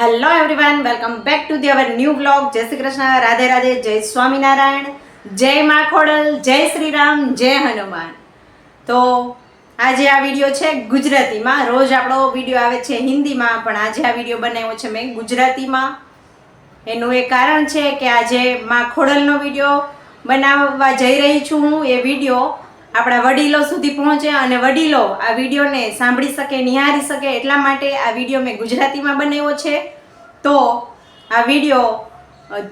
Hello everyone welcome back to the our new blog જય શ્રી કૃષ્ણ રાધે રાધે જય સ્વામિનારાયણ જય મા ખોડલ જય શ્રી રામ જય હનુમાન તો આજે આ વીડિયો છે ગુજરાતીમાં. રોજ આપણો વીડિયો આવે છે હિન્દીમાં, પણ આજે આ વીડિયો બનાવ્યો છે મેં ગુજરાતીમાં. એનું એ કારણ છે કે આજે મા ખોડલનો વીડિયો બનાવવા જઈ રહી છું હું. એ વીડિયો આપણા વડીલો સુધી પહોંચે અને વડીલો આ વિડીયોને સાંભળી શકે, નિહાળી શકે એટલા માટે આ વીડિયો મેં ગુજરાતીમાં બનાવ્યો છે. તો આ વીડિયો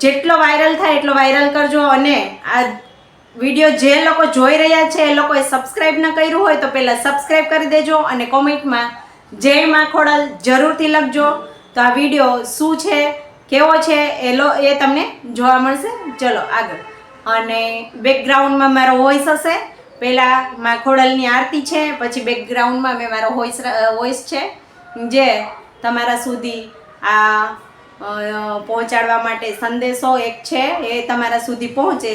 જેટલો વાયરલ થાય એટલો વાયરલ કરજો અને આ વીડિયો જે લોકો જોઈ રહ્યા છે, એ લોકોએ સબસ્ક્રાઈબ ન કર્યું હોય તો પહેલાં સબસ્ક્રાઈબ કરી દેજો અને કોમેન્ટમાં જય માખોડલ જરૂરથી લખજો. તો આ વીડિયો શું છે, કેવો છે, એ લો, એ તમને જોવા મળશે. ચલો આગળ. અને બેકગ્રાઉન્ડમાં મારો વોઇસ હશે. પહેલાં માં ખોડલની આરતી છે, પછી બેકગ્રાઉન્ડમાં મેં મારો વોઇસ વોઇસ છે, જે તમારા સુધી આ પહોંચાડવા માટે સંદેશો એક છે, એ તમારા સુધી પહોંચે.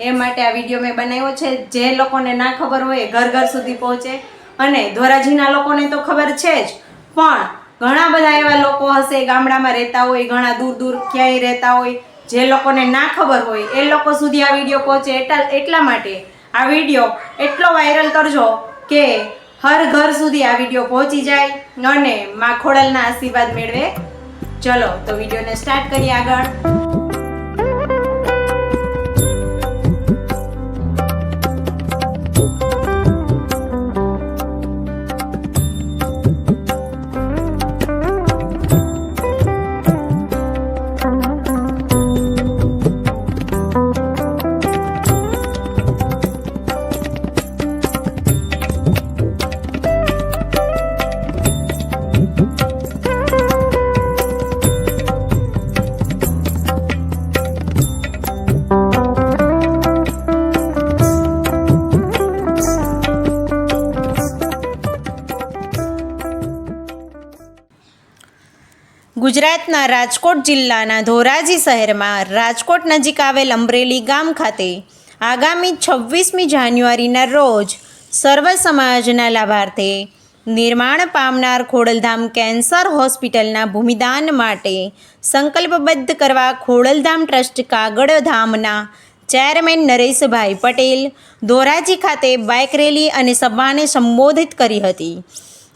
એ માટે આ વીડિયો મેં બનાવ્યો છે. જે લોકોને ના ખબર હોય ઘર ઘર સુધી પહોંચે. અને ધોરાજીના લોકોને તો ખબર છે જ, પણ ઘણા બધા એવા લોકો હશે, ગામડામાં રહેતા હોય, ઘણા દૂર દૂર ક્યાંય રહેતા હોય, જે લોકોને ના ખબર હોય, એ લોકો સુધી આ વીડિયો પહોંચે એટલા એટલા માટે. આ વીડિયો એટલો વાયરલ કરજો કે હર ઘર સુધી આ વીડિયો પહોંચી જાય અને માખોડલના આશીર્વાદ મેળવે. ચલો, તો વિડીયોને સ્ટાર્ટ કરીએ આગળ. ગુજરાતના રાજકોટ જિલ્લાના ધોરાજી શહેરમાં રાજકોટ નજીક આવેલ અમરેલી ગામ ખાતે આગામી છવ્વીસમી જાન્યુઆરીના રોજ સર્વ સમાજના લાભાર્થે નિર્માણ પામનાર ખોડલધામ કેન્સર હોસ્પિટલના ભૂમિદાન માટે સંકલ્પબદ્ધ કરવા ખોડલધામ ટ્રસ્ટ કાગળધામના ચેરમેન નરેશભાઈ પટેલ ધોરાજી ખાતે બાઇક રેલી અને સભાને સંબોધિત કરી હતી.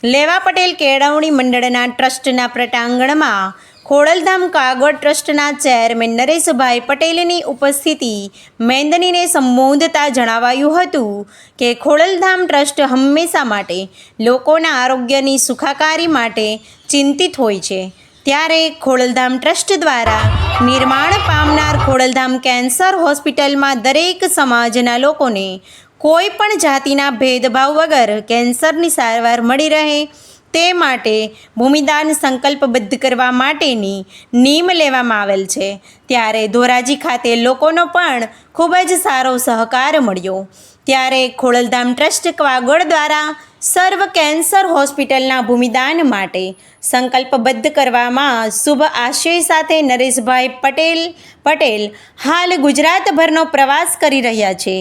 લેવા પટેલ કેળવણી મંડળના ટ્રસ્ટના પ્રટાંગણમાં ખોડલધામ કાગળ ટ્રસ્ટના ચેરમેન નરેશભાઈ પટેલની ઉપસ્થિતિ મેંદનીને સંબોધતા જણાવાયું હતું કે ખોડલધામ ટ્રસ્ટ હંમેશા માટે લોકોના આરોગ્યની સુખાકારી માટે ચિંતિત હોય છે. ત્યારે ખોડલધામ ટ્રસ્ટ દ્વારા નિર્માણ પામનાર ખોડલધામ કેન્સર હોસ્પિટલમાં દરેક સમાજના લોકોને કોઈ પણ જાતિના ભેદભાવ વગર કેન્સરની સારવાર મળી રહે તે માટે ભૂમિદાન સંકલ્પબદ્ધ કરવા માટેની નીમ લેવામાં આવેલ છે. ત્યારે ધોરાજી ખાતે લોકોનો પણ ખૂબ જ સારો સહકાર મળ્યો. ત્યારે ખોડલધામ ટ્રસ્ટ કાગળ દ્વારા સર્વ કેન્સર હોસ્પિટલના ભૂમિદાન માટે સંકલ્પબદ્ધ કરવામાં શુભ આશય સાથે નરેશભાઈ પટેલ પટેલ હાલ ગુજરાતભરનો પ્રવાસ કરી રહ્યા છે.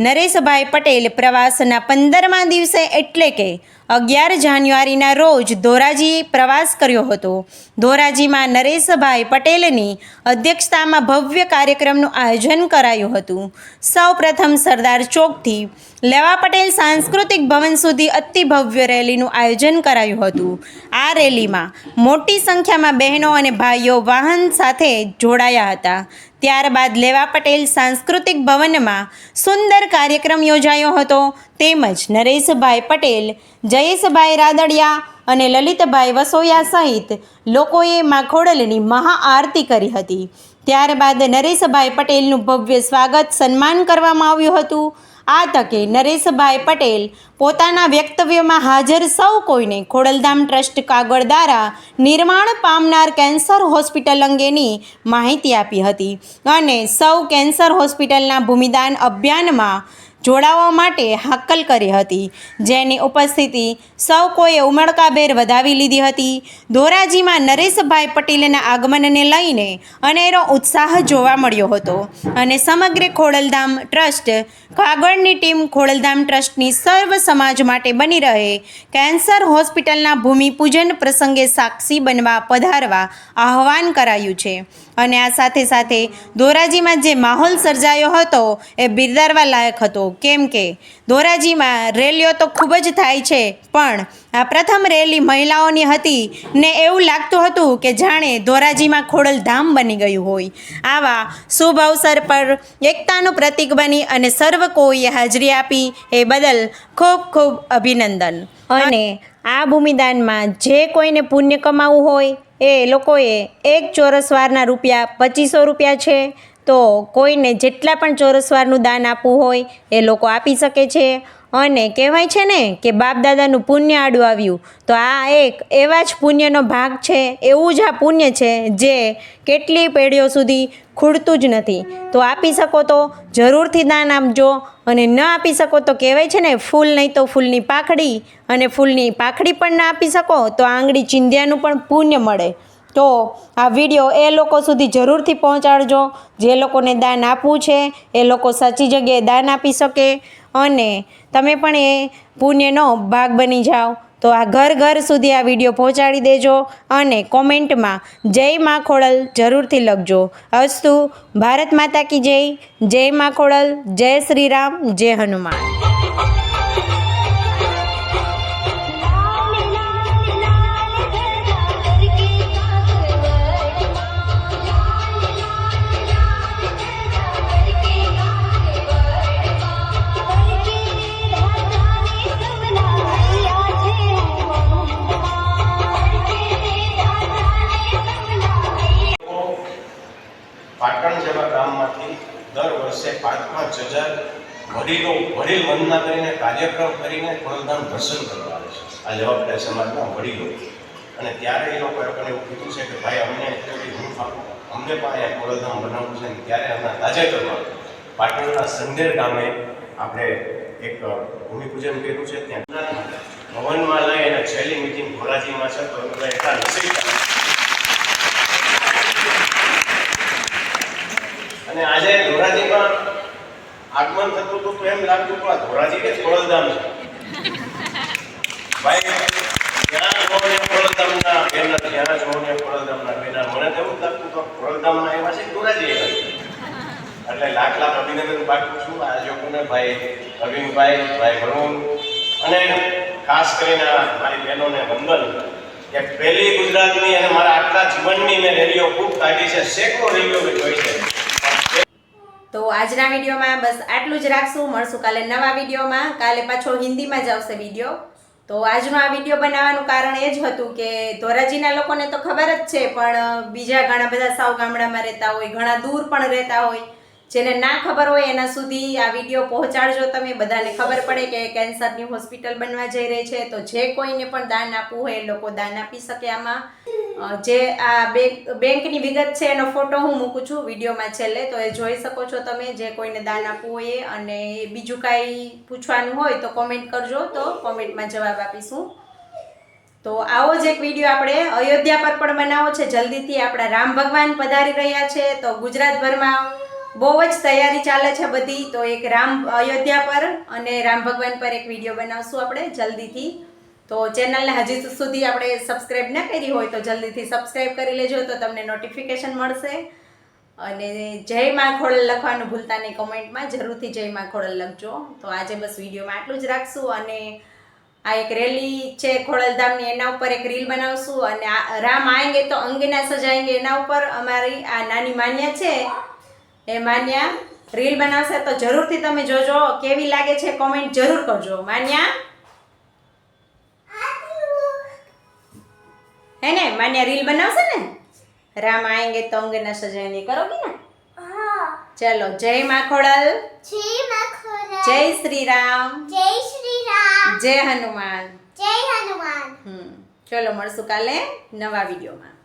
નરેશભાઈ પટેલ પ્રવાસના પંદરમા દિવસે એટલે કે અગિયાર જાન્યુઆરીના રોજ ધોરાજી પ્રવાસ કર્યો હતો. ધોરાજીમાં નરેશભાઈ પટેલની અધ્યક્ષતામાં ભવ્ય કાર્યક્રમનું આયોજન કરાયું હતું. સૌ પ્રથમ સરદાર ચોકથી લેવા પટેલ સાંસ્કૃતિક ભવન સુધી અતિ ભવ્ય રેલીનું આયોજન કરાયું હતું. આ રેલીમાં મોટી સંખ્યામાં બહેનો અને ભાઈઓ વાહન સાથે જોડાયા હતા. ત્યારબાદ લેવા પટેલ સાંસ્કૃતિક ભવનમાં સુંદર કાર્યક્રમ યોજાયો હતો. તેમજ નરેશભાઈ પટેલ, જયેશભાઈ રાદડિયા અને લલિતભાઈ વસોયા સહિત લોકોએ માખોડલની મહાઆરતી કરી હતી. ત્યારબાદ નરેશભાઈ પટેલનું ભવ્ય સ્વાગત સન્માન કરવામાં આવ્યું હતું. આ તકે નરેશભાઈ પટેલ પોતાના વ્યક્તવ્યમાં હાજર સૌ કોઈને ખોડલધામ ટ્રસ્ટ કાગળ દ્વારા નિર્માણ પામનાર કેન્સર હોસ્પિટલ અંગેની માહિતી આપી હતી. અને સૌ કેન્સર હોસ્પિટલના ભૂમિદાન અભિયાનમાં જોડાવા માટે હાકલ કરી હતી. જેની ઉપસ્થિતિ સૌ કોઈએ ઉમળકાભેર વધાવી લીધી હતી. ધોરાજીમાં નરેશભાઈ પટેલના આગમનને લઈને અનેરો ઉત્સાહ જોવા મળ્યો હતો અને સમગ્ર ખોડલધામ ટ્રસ્ટ, કાગળની ટીમ ખોડલધામ ટ્રસ્ટની સર્વ સમાજ માટે બની રહે, કેન્સર હોસ્પિટલના ભૂમિપૂજન પ્રસંગે સાક્ષી બનવા પધારવા આહવાન કરાયું છે. અને આ સાથે સાથે ધોરાજીમાં જે માહોલ સર્જાયો હતો, એ બિરદારવા લાયક હતો. કેમ કે ધોરાજીમાં રેલીઓ તો ખૂબ જ થાય છે, પણ આ પ્રથમ રેલી મહિલાઓની હતી ને એવું લાગતું હતું કે જાણે ધોરાજીમાં ખોડલધામ બની ગયું હોય. આવા શુભ અવસર પર એકતાનું પ્રતીક બની અને સર્વ કોઈએ હાજરી આપી એ બદલ ખૂબ ખૂબ અભિનંદન. અને આ ભૂમિદાનમાં જે કોઈને પુણ્ય કમાવવું હોય એ લોકોએ એક ચોરસ વારના રૂપિયા પચીસો રૂપિયા છે તો કોઈને જેટલા પણ ચોરસવારનું દાન આપવું હોય એ લોકો આપી શકે છે. અને કહેવાય છે ને કે બાપ દાદાનું પુણ્ય આડું આવ્યું. તો આ એક એવા જ પુણ્યનો ભાગ છે, એવું જ આ પુણ્ય છે જે કેટલી પેઢીઓ સુધી ખૂટતું જ નથી. તો આપી શકો તો જરૂરથી દાન આપજો અને ન આપી શકો તો કહેવાય છે ને ફૂલ નહીં તો ફૂલની પાખડી અને ફૂલની પાખડી પણ ના આપી શકો તો આંગળી ચિંધ્યાનું પણ પુણ્ય મળે. તો આ વીડિયો એ લોકો સુધી જરૂરથી પહોંચાડજો. જે લોકોને દાન આપવું છે, એ લોકો સાચી જગ્યાએ દાન આપી શકે અને તમે પણ એ પુણ્યનો ભાગ બની જાઓ. તો આ ઘર ઘર સુધી આ વીડિયો પહોંચાડી દેજો અને કોમેન્ટમાં જય મા ખોડલ જરૂરથી લખજો. અસ્તુ, ભારત માતા કી જય. જય મા ખોડલ, જય શ્રી રામ, જય હનુમાન. હજાર વડીલો, વડીલ વંદના કરીને કાર્યક્રમ કરીને ખોડલધામ દર્શન કરવા આવે છે. આ જવાબદાર સમાજના વડીલો. અને ત્યારે એ લોકો આપણને એવું કીધું છે કે, ભાઈ, અમને એટલી હું અમને પણ અહીંયા ખોડલધામ બનાવવું છે અને ત્યારે હમણાં તાજેતરમાં પાટણના સંદેર ગામે આપણે એક ભૂમિપૂજન કર્યું છે ત્યાં. ભવનમાં લઈ અને છેલ્લી મિટિંગ ધોરાજીમાં છે, તો એ એટલા નસીબ અને આજે ધોરાજીમાં આગમન થતું હતું તો એમ લાગતું કે આ ધોરાજી કે ખોડલધામ ભાઈ ત્યાં જોવો ને ખોડલધામના? બેનર ત્યાં જોવો ને બેનર મને તો એવું લાગતું કે ખોડલધામના એવા છે ધોરાજી એટલે લાખ લાખ અભિનંદન પાઠવું છું. આ લોકોને ભાઈ અરવિંદભાઈ ભાઈ વરુણ અને ખાસ કરીને મારી બહેનોને વંદન. કે પહેલી ગુજરાતની અને મારા આટલા જીવનની મેં રેલીઓ ખૂબ કાઢી છે. સેંકડો રેલીઓ મેં જોઈ છે. તો આજના વિડીયોમાં બસ આટલું જ રાખશું. મળશું કાલે નવા વિડીયોમાં. કાલે પાછો હિન્દીમાં જ આવશે વીડિયો. તો આજનો આ વીડિયો બનાવવાનું કારણ એ જ હતું કે ધોરાજીના લોકોને તો ખબર જ છે, પણ બીજા ઘણા બધા સાવ ગામડામાં રહેતા હોય, ઘણા દૂર પણ રહેતા હોય. જેને ના ખબર હોય એના સુધી આ વીડિયો પહોંચાડજો. તમે બધાને ખબર પડે કે કેન્સરની હોસ્પિટલ બનવા જઈ રહી છે. તો જે કોઈને પણ દાન આપવું હોય એ લોકો દાન આપી શકે આમાં. જે આ બેંક, બેંકની વિગત છે એનો ફોટો હું મૂકું છું વિડીયોમાં છેલ્લે. તો એ જોઈ શકો છો તમે જે કોઈને દાન આપવું હોય અને બીજું કાંઈ પૂછવાનું હોય તો કોમેન્ટ કરજો. તો કોમેન્ટમાં જવાબ આપીશું. તો આવો જ એક વીડિયો આપણે અયોધ્યા પર પણ બનાવો છે. જલ્દીથી આપણા રામ ભગવાન પધારી રહ્યા છે. તો ગુજરાતભરમાં બહુ જ તૈયારી ચાલે છે બધી. તો એક રામ અયોધ્યા પર અને રામ ભગવાન પર એક વીડિયો બનાવશું આપણે જલ્દીથી. તો ચેનલને હજી સુધી આપણે સબસ્ક્રાઈબ ના કરી હોય તો જલ્દીથી સબસ્ક્રાઈબ કરી લેજો તો તમને નોટિફિકેશન મળશે. અને જય માં ખોડલ લખવાનું ભૂલતા નહીં કોમેન્ટમાં. જરૂરથી જય માં ખોડલ લખજો. તો આજે બસ વિડીયોમાં આટલું જ રાખશું અને આ એક રેલી છે ખોડલધામની એના ઉપર એક રીલ બનાવશું. અને રામ આયંગે તો અંગના સજાએંગે એના ઉપર અમારી આ નાની માન્યા છે એ માન્યા રીલ બનાવશે તો જરૂરથી તમે જોજો. કેવી લાગે છે કોમેન્ટ જરૂર કરજો. માન્યા? હે ને? માન્યા રીલ બનાવશે ને? રામ આયંગે તો અંગે ન સજાની કરોગી ને? ચલો જય માખોડલ જય માખોડલ જય શ્રી રામ જય શ્રી રામ જય હનુમાન. જય હનુમાન. હમ. ચલો મળશું કાલે નવા વિડીયોમાં.